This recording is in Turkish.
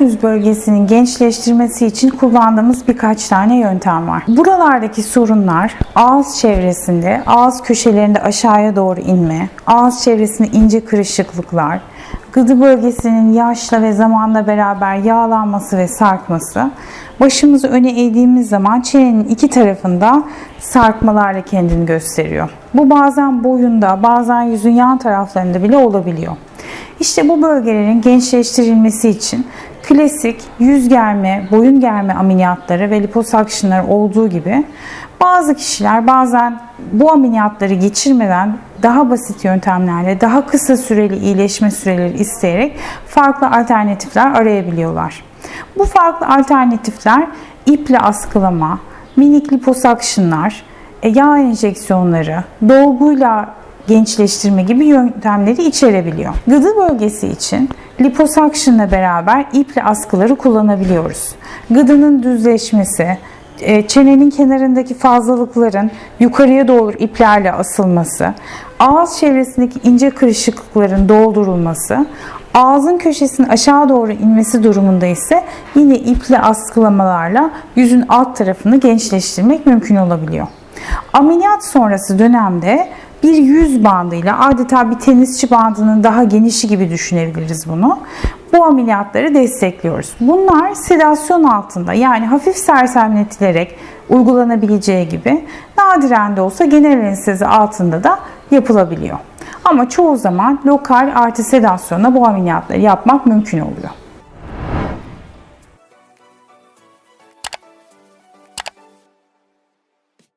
yüz bölgesinin gençleştirmesi için kullandığımız birkaç tane yöntem var. Buralardaki sorunlar ağız çevresinde, ağız köşelerinde aşağıya doğru inme, ağız çevresinde ince kırışıklıklar, gıdı bölgesinin yaşla ve zamanla beraber yağlanması ve sarkması, başımızı öne eğdiğimiz zaman çenenin iki tarafında sarkmalarla kendini gösteriyor. Bu bazen boyunda, bazen yüzün yan taraflarında bile olabiliyor. İşte bu bölgelerin gençleştirilmesi için klasik yüz germe, boyun germe ameliyatları ve liposuctionlar olduğu gibi bazı kişiler bazen bu ameliyatları geçirmeden daha basit yöntemlerle daha kısa süreli iyileşme süreleri isteyerek farklı alternatifler arayabiliyorlar. Bu farklı alternatifler iple askılama, minik liposuctionlar, e, yağ enjeksiyonları, dolguyla gençleştirme gibi yöntemleri içerebiliyor. Gıdı bölgesi için liposuction'la beraber iple askıları kullanabiliyoruz. Gıdının düzleşmesi, e, çenenin kenarındaki fazlalıkların yukarıya doğru iplerle asılması, ağız çevresindeki ince kırışıklıkların doldurulması, ağzın köşesinin aşağı doğru inmesi durumunda ise yine iple askılamalarla yüzün alt tarafını gençleştirmek mümkün olabiliyor. Ameliyat sonrası dönemde bir yüz bandıyla adeta bir tenisçi bandının daha genişi gibi düşünebiliriz bunu. Bu ameliyatları destekliyoruz. Bunlar sedasyon altında yani hafif sersemletilerek uygulanabileceği gibi nadiren de olsa genel anestezi altında da yapılabiliyor. Ama çoğu zaman lokal artı sedasyonla bu ameliyatları yapmak mümkün oluyor.